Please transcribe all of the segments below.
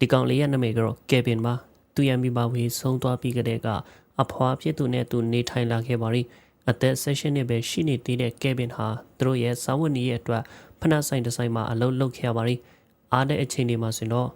ဒီကောင်လေးရဲ့နာမည်ကတော့ကယ်ဗင်ပါသူရမိဘဝေးဆုံးသွားပြီးကတည်းကအဖွာဖြစ်သူနဲ့သူနေထိုင်လာခဲ့ပါရီအသက်ဆက်ရှင်နဲ့ပဲရှိနေသေးတဲ့ကယ်ဗင်ဟာသူတို့ရဲ့စာဝတ်နေရဲ့အတွက်ဖနက်ဆိုင်ဒီဇိုင်းမှာအလုပ်လုပ်ခဲ့ရပါရီအားတဲ့အချိန်တွေမှာဆိုတော့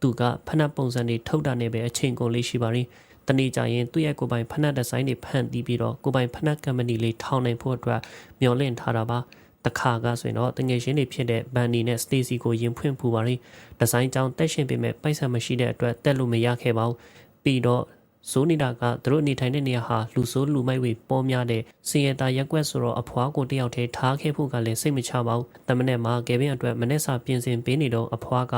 သူကဖနက်ပုံစံတွေထုတ်တာနဲ့ပဲအချိန်ကုန်လေးရှိပါရီတနေ့ကျရင်သူ့ရဲ့ကိုယ်ပိုင်ဖနက်ဒီဇိုင်းတွေဖန်တီးပြီးတော့ကိုယ်ပိုင်ဖနက်ကမ္ပဏီလေးထောင်နိုင်ဖို့အတွက်မျှော်လင့်ထားတာပါ တခါကဆိုရင်တော့တငယ်ချင်းတွေဖြစ်တဲ့ဘန်နီနဲ့စတေစီကိုရင်ဖွင့်ဖူပါရီဒီဇိုင်းကြောင်းတက်ရှင်ပေမဲ့ပိုက်ဆံမရှိတဲ့အတွက်တက်လို့မရခဲ့ပါဘူးပြီးတော့ဇိုးနေတာကသူတို့နေထိုင်တဲ့နေရာဟာလူဆိုးလူမိုက်ဝေပေါ်များတဲ့စင်ရတာရက်ကွက်ဆိုတော့အဖွားကိုတယောက်တည်းထားခဲ့ဖို့ကလည်းစိတ်မချပါဘူးတမနဲ့မှာကယ်ဗင်အတွက်မနေ့စာပြင်ဆင်ပေးနေတော့အဖွားက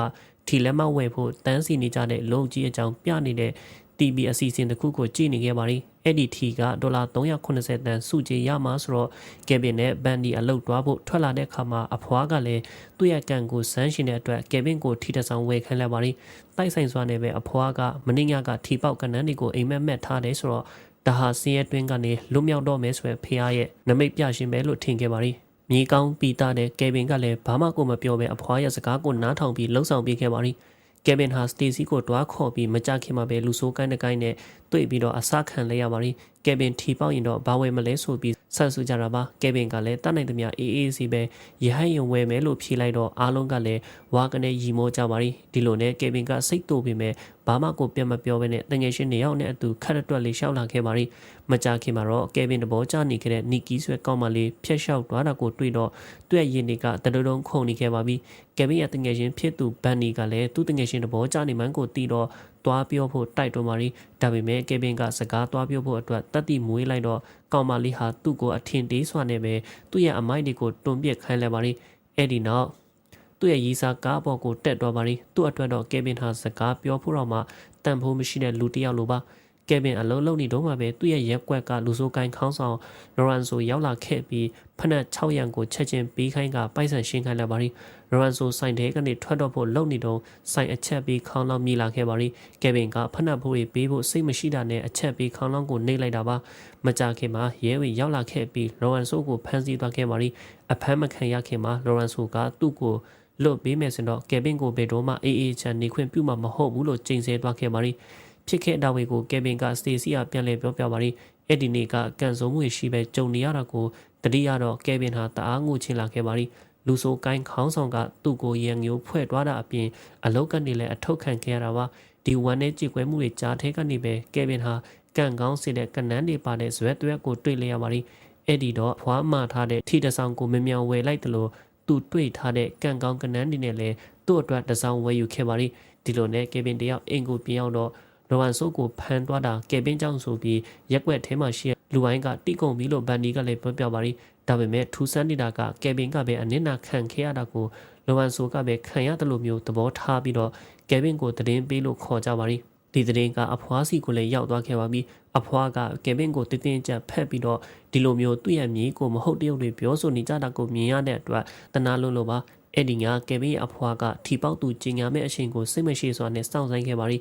ထီလက်မဝယ်ဖို့တန်းစီနေကြတဲ့လုံကြီးအကြောင်းပြနေတဲ့ TB အစီအစဉ်တစ်ခုကိုကြည့်နေခဲ့ပါရီအဲ့ဒီထီကဒေါ်လာ380တန်စုကြေရမှာဆိုတော့ကယ်ဗင်နဲ့ဘန်ဒီအလုပ်တွားဖို့ထွက်လာတဲ့အခါမှာအဖွားကလည်းသူ့ရဲ့ကန်ကိုစမ်းရှင်တဲ့အတွက်ကယ်ဗင်ကိုထီတဆောင်ဝယ်ခိုင်းလိုက်ပါရီတိုက်ဆိုင်စွာနဲ့ပဲအဖွားကမင်းညကထီပေါက်ကနန်းတွေကိုအိမ်မက်မက်ထားတယ်ဆိုတော့ဒါဟာစင်းရဲတွင်းကနေလွတ်မြောက်တော့မယ်ဆိုရယ်ဖះရဲ့နမိတ်ပြရှင်ပဲလို့ထင်ခဲ့ပါရီမြေကောင်းပီတာတဲ့ကယ်ဗင်ကလည်းဘာမှကိုမပြောဘဲအဖွားရဲ့စကားကိုနားထောင်ပြီးလှုပ်ဆောင်ပေးခဲ့ပါရီ ကယ်ဗင်ဟာစတေစီကိုတွားခေါ်ပြီးမကြခင်မှာပဲလူဆိုးကိုင်းတစ်ကိုင်းနဲ့တွေ့ပြီးတော့အစခံလဲရပါရီ ကယ်ဗင်ထီပေါက်ရင်တော့ဘာဝယ်မလဲဆိုပြီးဆက်ဆူကြတာပါကယ်ဗင်ကလည်းတတ်နိုင်သမျှအေးအေးစီပဲရဟန်းရင်ဝယ်မယ်လို့ဖြေလိုက်တော့အားလုံးကလည်းဝါကနေရီမောကြပါရီဒီလိုနဲ့ကယ်ဗင်ကစိတ်တူပေမဲ့ဘာမှကိုပြန်မပြောဘဲနဲ့တငယ်ချင်းနေရောက်နဲ့အတူခက်ရတွက်လေးရှောက်လာခဲ့ပါရီမကြခင်မှာတော့ကယ်ဗင်တဘောကြနေခဲ့တဲ့နီကီဆွဲကောင်းမလေးဖျက်လျှောက်သွားတာကိုတွေ့တော့သူ့ရဲ့ရင်တွေကတရတုံးခုန်နေခဲ့ပါပြီကယ်ဗင်ရဲ့တငယ်ချင်းဖြစ်သူဘန်နီကလည်းသူ့တငယ်ချင်းတဘောကြနေမှန်းကိုတီးတော့ သွားပြောဖို့တိုက်တွန်းပါရီဒါပေမဲ့ကယ်ဗင်ကစကားသွားပြောဖို့အတွက်တတ်တိမွေးလိုက်တော့ကောင်မလေးဟာသူ့ကိုအထင်သေးစွာနဲ့ပဲသူ့ရဲ့အမိုက်တွေကိုတွန်ပစ်ခိုင်းလိုက်ပါရီအဲ့ဒီနောက်သူ့ရဲ့ရီစာကားပေါ်ကိုတက်သွားပါရီသူ့အတွက်တော့ကယ်ဗင်ဟာစကားပြောဖို့တော့မှတန်ဖိုးမရှိတဲ့လူတစ်ယောက်လိုပါ ကယ်ဗင်အလုံးလုံးနေတော့မှပဲသူ့ရဲ့ရက်ကွက်ကလူဆိုးကိုင်းခေါင်းဆောင်လော်ရန်ဆိုရောက်လာခဲ့ပြီးဖနက်6ရန်ကိုချက်ချင်းပေးခိုင်းကပိုက်ဆံရှင်းခိုင်းလိုက်ပါရီလော်ရန်ဆိုဆိုင်တဲကနေထွက်တော့ဖို့လုံနေတော့ဆိုင်အချက်ပြီးခေါင်းလောက်မြည်လာခဲ့ပါရီကယ်ဗင်ကဖနက်ဖို့ပေးဖို့စိတ်မရှိတာနဲ့အချက်ပြီးခေါင်းလောက်ကိုနှိပ်လိုက်တာပါမကြခင်မှာရဲဝင်ရောက်လာခဲ့ပြီးလော်ရန်ဆိုကိုဖမ်းဆီးသွားခဲ့ပါရီအဖမ်းမခံရခင်မှာလော်ရန်ဆိုကသူ့ကိုလွတ်ပေးမယ်ဆိုတော့ကယ်ဗင်ကိုဘယ်တော့မှအေးအေးချမ်းနေခွင့်ပြုမှာမဟုတ်ဘူးလို့ချိန်ဆသွားခဲ့ပါရီ ဖြစ်ခဲ့တာဝေကိုကယ်ဗင်ကစတေစီကပြန်လည်ပြောပြပါရီအဲ့ဒီနေ့ကကန်စုံမှုရှိပဲကြုံနေရတာကိုတတိယတော့ကယ်ဗင်ဟာတအားငိုချင်လာခဲ့ပါရီလူဆိုကိုင်းခေါင်းဆောင်ကသူ့ကိုရံငိုဖွဲ့သွားတာအပြင်အလောက်ကနေလည်းအထောက်ခံခဲ့ရတာပါဒီဝန်နဲ့ကြည်ကွဲမှုတွေကြားထဲကနေပဲကယ်ဗင်ဟာကန်ကောင်းစေတဲ့ကနန်းတွေပါတဲ့ဇွဲသွဲကိုတွေ့လျရပါရီအဲ့ဒီတော့ဖွားမထားတဲ့ထီတဆောင်ကိုမမြောင်ဝယ်လိုက်တယ်လို့သူတွေ့ထားတဲ့ကန်ကောင်းကနန်းတွေနဲ့လည်းသူ့အတွက်တစောင်းဝယ်ယူခဲ့ပါရီဒီလိုနဲ့ကယ်ဗင်တယောက်အိမ်ကိုပြန်ရောက်တော့ လော်ဝမ်ဆိုးကိုဖမ်းသွားတာကယ်ပင်းကြောင့်ဆိုပြီးရက်ွက်ထဲမှာရှိလူဝိုင်းကတိကုံပြီးလို့ဘန်ဒီကလည်းပြောပြပါရီဒါပေမဲ့ထူဆန်းနေတာကကယ်ပင်းကပဲအနစ်နာခံခဲ့ရတာကိုလော်ဝမ်ဆိုးကပဲခံရတယ်လို့မျိုးသဘောထားပြီးတော့ကယ်ပင်းကိုတည်င်းပေးလို့ခေါ်ကြပါရီဒီတရင်ကအဖွားစီကိုလည်းရောက်သွားခဲ့ပါပြီအဖွားကကယ်ဗင်ကိုတင်းတင်းကြပ်ဖက်ပြီးတော့ဒီလိုမျိုးသူ့ရဲ့မြေးကိုမဟုတ်တရုပ်တွေပြောဆိုနေကြတာကိုမြင်ရတဲ့အတွက်တနာလုံးလို့ပါ အဲ့ဒီညကယ်ဗင်ရဲ့အဖွားကထီပေါက်သူကျင်ညာမဲ့အချိန်ကိုစိတ်မရှိစွာနဲ့စောင့်ဆိုင်ခဲ့ပါရီ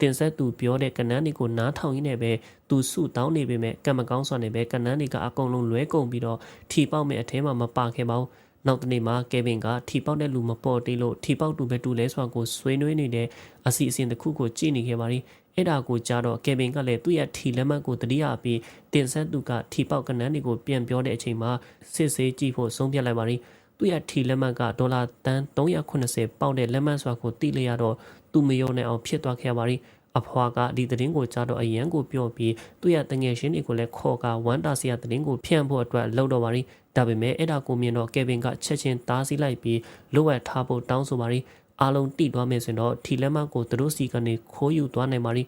တင်ဆက်သူပြောတဲ့ကနန်းတွေကိုနားထောင်ရင်းနဲ့ပဲသူစုတောင်းနေပေမဲ့ကံမကောင်းစွာနဲ့ပဲကနန်းတွေကအကုန်လုံးလွဲကုန်ပြီးတော့ထီပေါက်မဲ့အထဲမှာမပါခဲ့ပါဘူးနောက်တနေ့မှာကယ်ဗင်ကထီပေါက်တဲ့လူမပေါ်တေးလို့ထီပေါက်တူပဲတူလဲဆိုတာကိုဆွေးနွေးနေတဲ့အစီအစဉ်တစ်ခုကိုကြည့်နေခဲ့ပါရီအဲ့ဒါကိုကြားတော့ကယ်ဗင်ကလည်းသူ့ရဲ့ထီလက်မှတ်ကိုတတိယပြီးတင်ဆက်သူကထီပေါက်ကနန်းတွေကိုပြန်ပြောတဲ့အချိန်မှာစစ်ဆေးကြည့်ဖို့ဆုံးဖြတ်လိုက်ပါရီ သူ့ရဲ့ထီလက်မှတ်ကဒေါ်လာတန်380ပေါက်တဲ့လက်မှတ်ဆိုတာကိုသိလိုက်ရတော့သူမယုံနိုင်အောင်ဖြစ်သွားခဲ့ပါရီအဖွာကဒီသတင်းကိုကြားတော့အရန်ကိုပြောပြီးသူ့ရဲ့တငယ်ချင်းတွေကိုလည်းခေါ်ကဝမ်းတာစရာသတင်းကိုဖြန့်ဖို့အတွက်လှုပ်တော့ပါရီဒါပေမဲ့အဲ့ဒါကိုမြင်တော့ကယ်ဗင်ကချက်ချင်းတားဆီးလိုက်ပြီးလိုအပ်ထားဖို့တောင်းဆိုပါရီအားလုံးတိသွားမယ်ဆိုတော့ထီလက်မကိုသူတို့စီကနေခိုးယူသွားနိုင်ပါရီ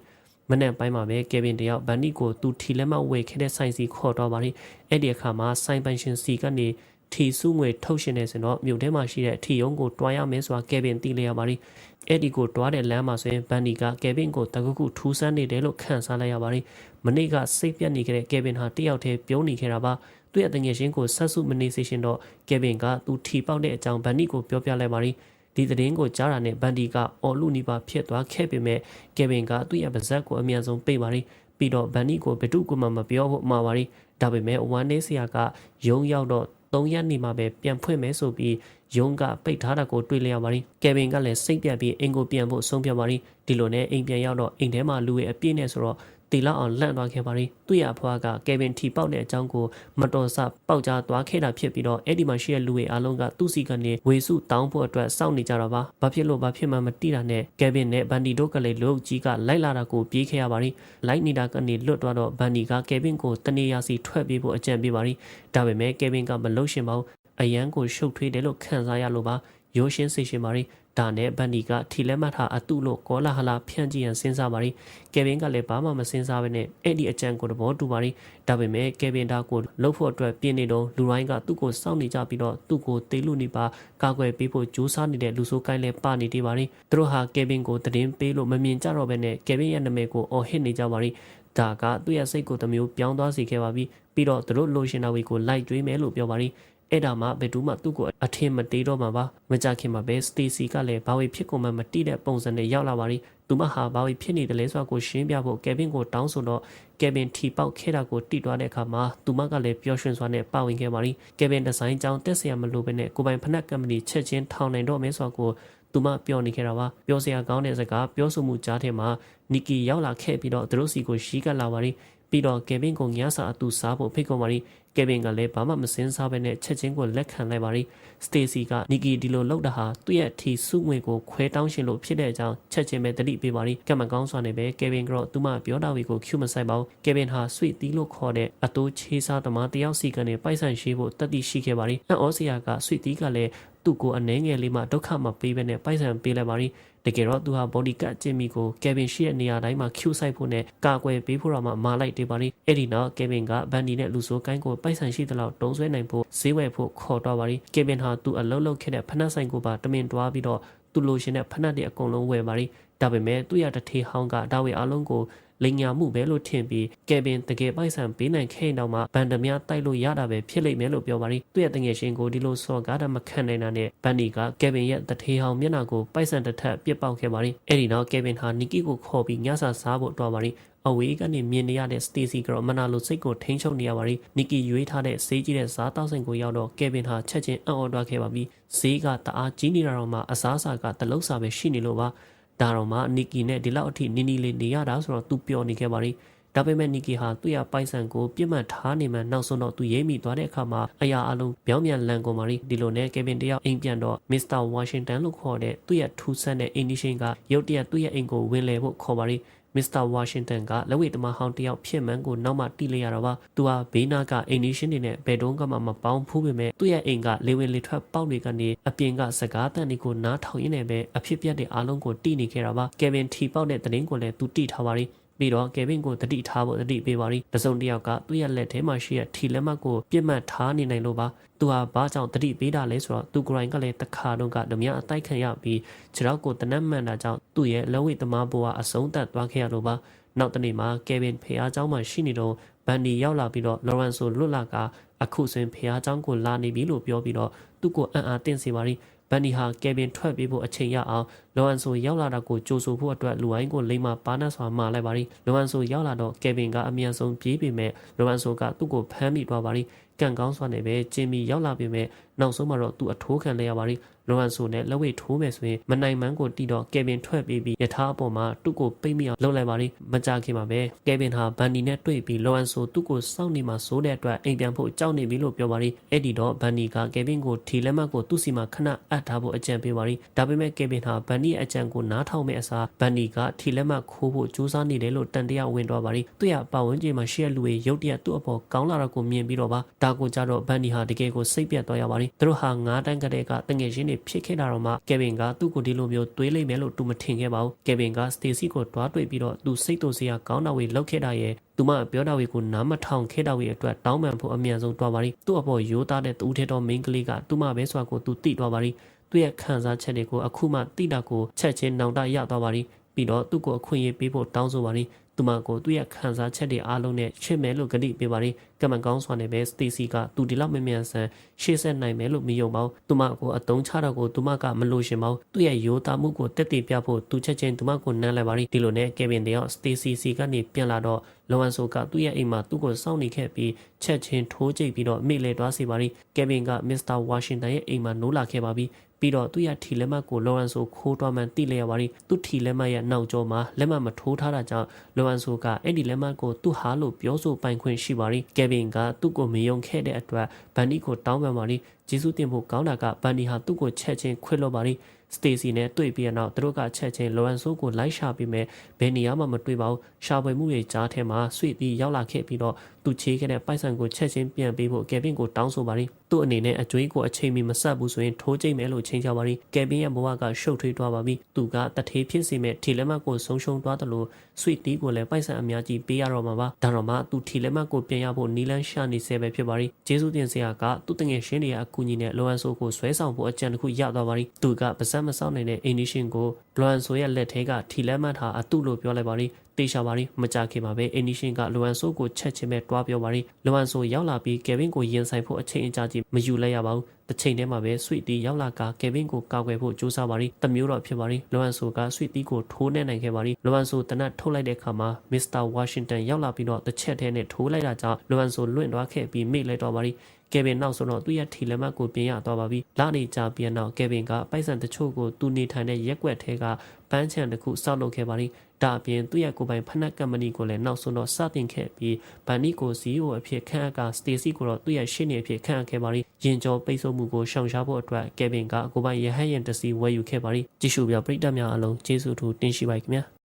မနေ့ပိုင်းမှာပဲကယ်ဗင်တယောက်ဗန်နီကိုသူထီလက်မဝယ်ခဲ့တဲ့ဆိုင်စီခေါ်တော့ပါရီအဲ့ဒီအခါမှာဆိုင်ပိုင်ရှင်စီကနေ ထီစုငွေထုတ်ရှင်နေဆိုတော့မြို့ထဲမှာရှိတဲ့ထီယုံကိုတွားရမယ်ဆိုတာကယ်ဗင်သိလျက်ပါရီအဲ့ဒီကိုတွားတဲ့လမ်းမှာဆိုရင်ဗန်နီကကယ်ဗင်ကိုတကူကူထူးဆန်းနေတယ်လို့ခန့်စားလိုက်ရပါရီမနေ့ကစိတ်ပြတ်နေခဲ့တဲ့ကယ်ဗင်ဟာတယောက်တည်းပြုံးနေခဲ့တာပါသူ့ရဲ့တငယ်ချင်းကိုဆက်စုမနေစေရှင်တော့ကယ်ဗင်ကသူထီပေါက်တဲ့အကြောင်းဗန်နီကိုပြောပြလိုက်ပါရီဒီသတင်းကိုကြားတာနဲ့ဗန်ဒီကအော်လူနီပါဖြစ်သွားခဲ့ပေမဲ့ကယ်ဗင်ကသူ့ရဲ့ပါဇက်ကိုအမြန်ဆုံးပိတ်ပါရီပြီးတော့ဗန်နီကိုဘယ်သူမှမပြောဖို့မှာပါရီဒါပေမဲ့ဝမ်နေဆရာကယုံရောက်တော့ 3ရက်နေမှာပဲပြန်ဖွင့်မယ်ဆိုပြီး ရုံးကပိတ်ထားတာကိုတွေ့လျက်ပါရီကယ်ဗင်ကလည်းစိတ်ပြတ်ပြီးအိမ်ကိုပြန်ဖို့ဆုံးဖြတ်ပါရီဒီလိုနဲ့အိမ်ပြန်ရောက်တော့အိမ်ထဲမှာလူတွေအပြည့်နဲ့ဆိုတော့တီလောက်အောင်လှန့်သွားခဲ့ပါရီသူ့ရအဖွားကကယ်ဗင်ထီပေါက်တဲ့အကြောင်းကိုမတော်ဆပေါက်ကြားသွားခဲ့တာဖြစ်ပြီးတော့အဲ့ဒီမှာရှိတဲ့လူတွေအားလုံးကသူ့စီကနေဝေစုတောင်းဖို့အတွက်စောင့်နေကြတော့ပါဘာဖြစ်လို့ဘာဖြစ်မှမသိတာနဲ့ကယ်ဗင်နဲ့ဘန်ဒီတို့ကလည်းလူအုပ်ကြီးကလိုက်လာတာကိုပြေးခဲ့ရပါရီလိုက်နေတာကနေလွတ်သွားတော့ဘန်ဒီကကယ်ဗင်ကိုတနေရာစီထွက်ပြေးဖို့အကြံပေးပါရီဒါပေမဲ့ကယ်ဗင်ကမလုံရှင်ပါဘူး အရန်ကိုရှုပ်ထွေးတယ်လို့ခံစားရလို့ပါရိုးရှင်းစေရှင်ပါရီဒါနဲ့ဘန်ဒီကထီလက်မှတ်ထားအတုလို့ကောလာဟလာဖြန့်ကြည့်ရန်စဉ်းစားပါရီကယ်ဗင်ကလည်းဘာမှမစဉ်းစားဘဲနဲ့အဲ့ဒီအကြံကိုသဘောတူပါရီဒါပေမဲ့ကယ်ဗင်ဒါကိုလှုပ်ဖို့အတွက်ပြင်းနေတော့လူတိုင်းကသူ့ကိုစောင့်နေကြပြီးတော့သူ့ကိုတေးလူနေပါကာကွယ်ပေးဖို့ကြိုးစားနေတဲ့လူဆိုးကိုင်းလဲပါနေသေးပါရီသူတို့ဟာကယ်ဗင်ကိုတည်င်းပေးလို့မမြင်ကြတော့ဘဲနဲ့ကယ်ဗင်ရဲ့နာမည်ကိုအော်ဟစ်နေကြပါရီဒါကသူ့ရဲ့စိတ်ကိုတမျိုးပြောင်းသွားစေခဲ့ပါပြီပြီးတော့သူတို့လိုရှင်နာဝီကိုလိုက်ကျွေးမယ်လို့ပြောပါရီ အဲ့ဒါမှဘယ်သူမှသူ့ကိုအထင်မသေးတော့မှာပါမကြခင်မှာပဲစတေစီကလည်းဘာဝေဖြစ်ကုန်မှမတိတဲ့ပုံစံနဲ့ရောက်လာပါရီသူမဟာဘာဝေဖြစ်နေတယ်လဲဆိုတာကိုရှင်းပြဖို့ကယ်ဗင်ကိုတောင်းဆိုတော့ကယ်ဗင်ထီပေါက်ခဲ့တာကိုတိသွားတဲ့အခါမှာသူမကလည်းပျော်ရွှင်စွာနဲ့ပါဝင်ခဲ့ပါရီကယ်ဗင်ဒီဇိုင်းကြောင်းတက်စရာမလိုဘဲနဲ့ကိုပိုင်ဖနက်ကမ္ပဏီချက်ချင်းထောင်နိုင်တော့မယ်ဆိုတာကိုသူမပြောနေခဲ့တာပါပြောစရာကောင်းတဲ့စကားပြောဆိုမှုကြားထဲမှာနီကီရောက်လာခဲ့ပြီးတော့သူတို့စီကိုရှိကပ်လာပါရီ ပြီးတော့ကယ်ဗင်ကိုညစာအတူစားဖို့ဖိတ်ခေါ်ပါရီကယ်ဗင်ကလည်းဘာမှမစင်စားဘဲနဲ့ချက်ချင်းကိုလက်ခံလိုက်ပါရီစတေစီကနီကီဒီလိုလောက်တာဟာသူ့ရဲ့ထီစုငွေကိုခွဲတောင်းရှင်လို့ဖြစ်တဲ့အကြောင်းချက်ချင်းပဲတတိပေးပါရီကမကောင်းစွာနဲ့ပဲကယ်ဗင်ကတော့သူမပြောတာဝီကိုကျူမဆိုင်ပါဘူးကယ်ဗင်ဟာဆွေတီလို့ခေါ်တဲ့အတိုးချေးစားသမားတယောက်စီကနေပိုက်ဆံရှိဖို့တတိရှိခဲ့ပါရီအန်အောစီယာကဆွေတီကလည်းသူ့ကိုအနှဲငယ်လေးမှဒုက္ခမပေးဘဲနဲ့ပိုက်ဆံပေးလိုက်ပါရီ တကယ်တော့သူဟာဘော်ဒီကတ်ကျင်းမီကိုကယ်ဗင်ရှိတဲ့နေရာတိုင်းမှာကျူဆိုင်ဖို့နဲ့ကာကွယ်ပေးဖို့တော့မှမာလိုက်တေးပါရီအဲ့ဒီနောက်ကယ်ဗင်ကဘန်ဒီနဲ့လူဆိုးကိုင်းကိုပိုက်ဆံရှိသလောက်တုံးဆွဲနိုင်ဖို့ဈေးဝယ်ဖို့ခေါ်တော့ပါရီကယ်ဗင်ဟာသူ့အလုံးလုံးခဲ့တဲ့ဖနက်ဆိုင်ကိုပါတမင်တွားပြီးတော့သူ့လိုရှင်တဲ့ဖနက်တွေအကုန်လုံးဝယ်ပါရီဒါပေမဲ့သူ့ရတထေဟောင်းကဒါဝေအလုံးကို လိန်ညာမှုပဲလို့ထင်ပြီးကယ်ဗင်တကယ်ပိုက်ဆံပေးနိုင်ခဲ့ရင်တော့မှဘန်ဒမများတိုက်လို့ရတာပဲဖြစ်လိမ့်မယ်လို့ပြောပါရီသူ့ရဲ့တငယ်ချင်းကိုဒီလိုစော်ကားတာမခံနိုင်တာနဲ့ဘန်နီကကယ်ဗင်ရဲ့တထေဟောင်းမျက်နှာကိုပိုက်ဆံတစ်ထပ်ပြစ်ပေါက်ခဲ့ပါရီအဲ့ဒီနောက်ကယ်ဗင်ဟာနီကီကိုခေါ်ပြီးညစာစားဖို့တွားပါရီအဝေးကနေမြင်နေရတဲ့စတေစီကတော့မနာလိုစိတ်ကိုထိန်းချုပ်နေရပါရီနီကီရွေးထားတဲ့ဈေးကြီးတဲ့ဇားတောက်ဆိုင်ကိုရောက်တော့ကယ်ဗင်ဟာချက်ချင်းအံ့ဩသွားခဲ့ပါပြီဈေးကတအားကြီးနေတာတော့မှအစားအစာကတလုံးစာပဲရှိနေလို့ပါ ဒါတော့မှနီကီနဲ့ဒီလောက်အထိနီနီလေးနေရတာဆိုတော့သူပျော်နေခဲ့ပါရီဒါပေမဲ့နီကီဟာသူ့ရဲ့ပိုက်ဆံကိုပြစ်မှတ်ထားနေမှနောက်ဆုံးတော့သူရေးမိသွားတဲ့အခါမှာအရာအလုံးပြောင်းပြန်လန်ကုန်ပါရီဒီလိုနဲ့ကယ်ဗင်တယောက်အိမ်ပြန်တော့မစ္စတာဝါရှင်တန်လို့ခေါ်တဲ့သူ့ရဲ့ထူးဆန်းတဲ့အင်ဒီရှင်ကရုတ်တရက်သူ့ရဲ့အိမ်ကိုဝင်လေဖို့ခေါ်ပါရီ မစ္စတာဝါရှင်တန်ကလက်ဝဲသမားဟောင်းတယောက်ဖြစ်မှန်းကိုနောက်မှတိလိုက်ရတော့ပါသူဟာဘေးနာကအိမ်နီးရှင်းတွေနဲ့ဘယ်တုန်းကမှမပေါင်းဖူးပေမဲ့သူ့ရဲ့အိမ်ကလေဝင်လေထွက်ပေါက်တွေကနေအပြင်ကစကားတန်တွေကိုနားထောင်ရင်းနဲ့ပဲအဖြစ်ပြက်တဲ့အားလုံးကိုတိနေခဲ့တာပါကယ်ဗင်ထီပေါက်တဲ့တရင်ကိုလည်းသူတိထားပါရီ ပြီးတော့ကယ်ဗင်ကိုတတိထားဖို့တတိပေးပါရီတစုံတစ်ယောက်ကသူ့ရဲ့လက်ထဲမှာရှိတဲ့ထီလက်မှတ်ကိုပြစ်မှတ်ထားနေနိုင်လို့ပါသူဟာဘာကြောင့်တတိပေးတာလဲဆိုတော့သူကိုယ်တိုင်ကလည်းတခါတော့ကဓမြအတိုက်ခံရပြီးခြေထောက်ကိုတနက်မှန်တာကြောင့်သူ့ရဲ့လက်ဝိသမားဘဝအဆုံးသတ်သွားခဲ့ရလို့ပါနောက်တနေ့မှာကယ်ဗင်ဖေအားเจ้าမှာရှိနေတော့ဘန်နီရောက်လာပြီးတော့လော်ရန်ဆိုလွတ်လာကအခုဆိုရင်ဖေအားเจ้าကိုလာနေပြီလို့ပြောပြီးတော့သူ့ကိုအံ့အားတင့်စေပါရီ ဘန်နီဟာကယ်ဗင်ထွက်ပြေးဖို့အချိန်ရအောင်လော်အန်ဆိုရောက်လာတာကိုကြိုဆိုဖို့အတွက်လူဝိုင်းကိုလိမ္မာပါနတ်စွာမှာလိုက်ပါရီလော်အန်ဆိုရောက်လာတော့ကယ်ဗင်ကအမြန်ဆုံးပြေးပေမဲ့လော်အန်ဆိုကသူ့ကိုဖမ်းမိသွားပါရီကန့်ကောင်းစွာနဲ့ပဲဂျင်မီရောက်လာပေမဲ့နောက်ဆုံးမှာတော့သူအထိုးခံလဲရပါရီလော်ဟန်ဆိုနဲ့လက်ဝဲထိုးမယ်ဆိုရင်မနိုင်မန်းကိုတီတော့ကယ်ဗင်ထွက်ပြီးပြီးယထာအပေါ်မှာသူ့ကိုပိတ်မိအောင်လုပ်လိုက်ပါလိမကြခင်မှာပဲကယ်ဗင်ဟာဘန်နီနဲ့တွေ့ပြီးလော်ဟန်ဆိုသူ့ကိုစောင့်နေမှာစိုးတဲ့အတွက်အိမ်ပြန်ဖို့ကြောက်နေပြီလို့ပြောပါလိအဲ့ဒီတော့ဘန်နီကကယ်ဗင်ကိုထီလက်မှတ်ကိုသူ့စီမှာခဏအပ်ထားဖို့အကြံပေးပါလိဒါပေမဲ့ကယ်ဗင်ဟာဘန်နီရဲ့အကြံကိုနားထောင်မဲ့အစားဘန်နီကထီလက်မှတ်ခိုးဖို့ကြိုးစားနေတယ်လို့တန်တရားဝင်သွားပါလိသူ့ရဲ့ပတ်ဝန်းကျင်မှာရှိတဲ့လူတွေရုတ်တရက်သူ့အပေါ်ကောင်းလာတော့ကိုမြင်ပြီးတော့ပါဒါကိုကြတော့ဘန်နီဟာတကယ်ကိုစိတ်ပြတ်သွားရပါလိသူတို့ဟာငါးတန်းကလေးကတငယ်ချင်းတွေဖြစ်ခဲ့တာတော့မှကယ်ဗင်ကသူ့ကိုဒီလိုမျိုးတွေးလိုက်မယ်လို့သူမထင်ခဲ့ပါဘူးကယ်ဗင်ကစတေစီကိုတွားတွေ့ပြီးတော့သူစိတ်တူစရာကောင်းတာဝေလောက်ခဲ့တာရဲ့သူမပြောတာဝေကိုနားမထောင်ခဲ့တာဝေအတွက်တောင်းပန်ဖို့အမြန်ဆုံးတွားပါလိသူ့အပေါ်ရိုးသားတဲ့သူထဲတော်မိန်းကလေးကသူမပဲဆိုတာကိုသူသိတွားပါလိသူ့ရဲ့ခံစားချက်တွေကိုအခုမှသိတာကိုချက်ချင်းနောင်တရသွားပါလိပြီးတော့သူ့ကိုအခွင့်အရေးပေးဖို့တောင်းဆိုပါရီ သူမကိုသူ့ရဲ့ခံစားချက်တွေအားလုံးနဲ့ချစ်မယ်လို့ကတိပေးပါရီကမန်ကောင်းစွာနဲ့ပဲစတေစီကသူဒီလောက်မမြန်ဆန်ရှေ့ဆက်နိုင်မယ်လို့မယုံပါဘူးသူမကိုအတုံးချတော့ကိုသူမကမလို့ရှင်ပါဘူးသူ့ရဲ့ရိုးသားမှုကိုတက်တည်ပြဖို့သူချက်ချင်းသူမကိုနမ်းလိုက်ပါရီဒီလိုနဲ့ကယ်ဗင်တယောက်စတေစီစီကနေပြန်လာတော့လောဝန်ဆိုကသူ့ရဲ့အိမ်မှာသူ့ကိုစောင့်နေခဲ့ပြီးချက်ချင်းထိုးကြိတ်ပြီးတော့မိလေတွားစီပါရီကယ်ဗင်ကမစ္စတာဝါရှင်တန်ရဲ့အိမ်မှာနိုးလာခဲ့ပါပြီ ပြီးတော့သူ့ရဲ့ထီလက်မှတ်ကိုလော်ရန်ဆိုခိုးတွားမှန်တိလျက်ပါရီသူ့ထီလက်မှတ်ရဲ့နောက်ကျောမှာလက်မှတ်မထိုးထားတာကြောင့်လော်ရန်ဆိုကအဲ့ဒီလက်မှတ်ကိုသူ့ဟာလို့ပြောဆိုပိုင်ခွင့်ရှိပါရီကယ်ဗင်ကသူ့ကိုမယုံခဲ့တဲ့အတွက်ဗန်နီကိုတောင်းပန်ပါရီ ဂျေစုတင်ဖို့ကောင်းတာကဗန်နီဟာသူ့ကိုချက်ချင်းခွစ်လို့ပါရီစတေစီနဲ့တွေ့ပြီးတော့သူတို့ကချက်ချင်းလော်ရန်ဆိုကိုလိုက်ရှာပြီးမဲ့ဘယ်နေရာမှမတွေ့ပါဘူးရှာဖွေမှုတွေကြားထဲမှာဆွေပြီးရောက်လာခဲ့ပြီးတော့သူချေးခဲ့တဲ့ပိုက်ဆံကိုချက်ချင်းပြန်ပေးဖို့ကယ်ဗင်ကိုတောင်းဆိုပါရီသူ့အနေနဲ့အကျွေးကိုအချိန်မီမဆက်ဘူးဆိုရင်ထိုးကြိတ်မယ်လို့ချိန်ချပါရီကယ်ဗင်ရဲ့ဘဝကရှုပ်ထွေးသွားပါပြီသူကတထေးဖြစ်စေမဲ့ထီလက်မှတ်ကိုဆုံးရှုံးသွားတယ်လို့ဆွေတီးကိုလည်းပိုက်ဆံအများကြီးပေးရတော့မှာပါဒါတော့မှသူထီလက်မှတ်ကိုပြန်ရဖို့နီလန်းရှာနေဆဲပဲဖြစ်ပါရီဂျေစုတင်စရာကသူ့တငယ်ရှင်းတွေရဲ့အကူအညီနဲ့လိုအန်ဆိုကိုဆွဲဆောင်ဖို့အကြံတစ်ခုရသွားပါရီသူကပါဇက်မဆောက်နိုင်တဲ့အိန္ဒိရှင်ကိုဘလွမ်ဆိုရဲ့လက်ထဲကထီလက်မှတ်ဟာအတုလို့ပြောလိုက်ပါရီတေရှာပါရီမကြခင်မှာပဲအင်းနီရှင်ကလိုအန်ဆိုကိုချက်ချင်းပဲတွားပြောပါရီလိုအန်ဆိုရောက်လာပြီးကယ်ဗင်ကိုရင်ဆိုင်ဖို့အချိန်အကြာကြီးမယူလိုက်ရပါဘူးတစ်ချိန်တည်းမှာပဲဆွီတီရောက်လာကကယ်ဗင်ကိုကောက်ွယ်ဖို့ကြိုးစားပါရီတမျိုးတော့ဖြစ်ပါရီလိုအန်ဆိုကဆွီတီကိုထိုးနှက်နိုင်ခဲ့ပါရီလိုအန်ဆိုတနတ်ထုတ်လိုက်တဲ့အခါမှာမစ္စတာဝါရှင်တန်ရောက်လာပြီးတော့တစ်ချက်တည်းနဲ့ထိုးလိုက်တာကြောင့်လိုအန်ဆိုလွင့်သွားခဲ့ပြီးမိလိုက်တော့ပါရီ ကယ်ဗင်နောက်ဆုံးတော့သူ့ရဲ့ထီလက်မှတ်ကိုပြင်ရသွားပါပြီ။လာနေကြပြန်တော့ကယ်ဗင်ကပိုက်ဆံတချို့ကိုသူနေထိုင်တဲ့ရက်ွက်ထဲကပန်းချံတစ်ခုစောက်လုပ်ခဲ့ပါလိ။ဒါအပြင်သူ့ရဲ့ကိုယ်ပိုင်ဖနက်ကမ္ပဏီကိုလည်းနောက်ဆုံးတော့စတင်ခဲ့ပြီးဗန်နီကို CEO အဖြစ်ခန့်အပ်ကစတေစီကိုတော့သူ့ရဲ့ရှင်းနေအဖြစ်ခန့်အပ်ခဲ့ပါလိ။ရင်ကျော်ပိတ်ဆို့မှုကိုရှောင်ရှားဖို့အတွက်ကယ်ဗင်ကကိုယ်ပိုင်ရဟန်းရင်တစီဝယ်ယူခဲ့ပါလိ။ကြည့်ရှုပြပရိသတ်များအလုံးကျေးဇူးထူးတင်ရှိပါခင်ဗျာ။